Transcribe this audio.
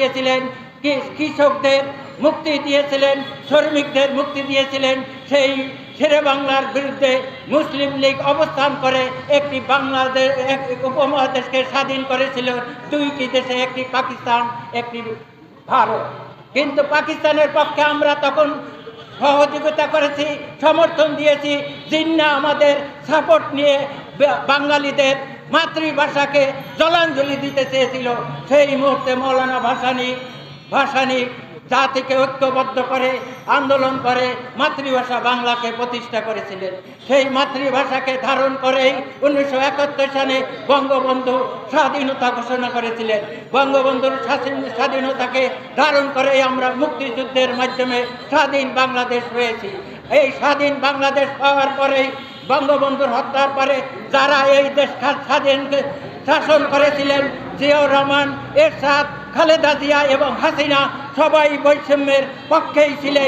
দিয়েছিলেন কৃষকদের মুক্তি দিয়েছিলেন, শ্রমিকদের মুক্তি দিয়েছিলেন, সেই শেরে বাংলার বিরুদ্ধে মুসলিম লীগ অবস্থান করে একটি বাংলাদেশ উপমহাদেশকে স্বাধীন করেছিল। দুইটি দেশে, একটি পাকিস্তান, একটি ভারত। কিন্তু পাকিস্তানের পক্ষে আমরা তখন সহযোগিতা করেছি, সমর্থন দিয়েছি, জিন্না আমাদের সাপোর্ট নিয়ে বাঙালিদের মাতৃভাষাকে জলাঞ্জলি দিতে চেয়েছিল। সেই মুহূর্তে মৌলানা ভাসানি ভাসানি জাতিকে ঐক্যবদ্ধ করে, আন্দোলন করে, মাতৃভাষা বাংলাকে প্রতিষ্ঠা করেছিলেন। সেই মাতৃভাষাকে ধারণ করেই উনিশশো একাত্তর সালে বঙ্গবন্ধু স্বাধীনতা ঘোষণা করেছিলেন। বঙ্গবন্ধুর স্বাধীন- স্বাধীনতাকে ধারণ করেই আমরা মুক্তিযুদ্ধের মাধ্যমে স্বাধীন বাংলাদেশ হয়েছি। এই স্বাধীন বাংলাদেশ পাওয়ার পরেই বঙ্গবন্ধুর হত্যার পরে যারা এই দেশ খা- স্বাধীন শাসন করেছিলেন, জিয়াউর রহমান, এরশাদ, খালেদা জিয়া এবং হাসিনা সবাই বৈষম্যের পক্ষেই ছিলেন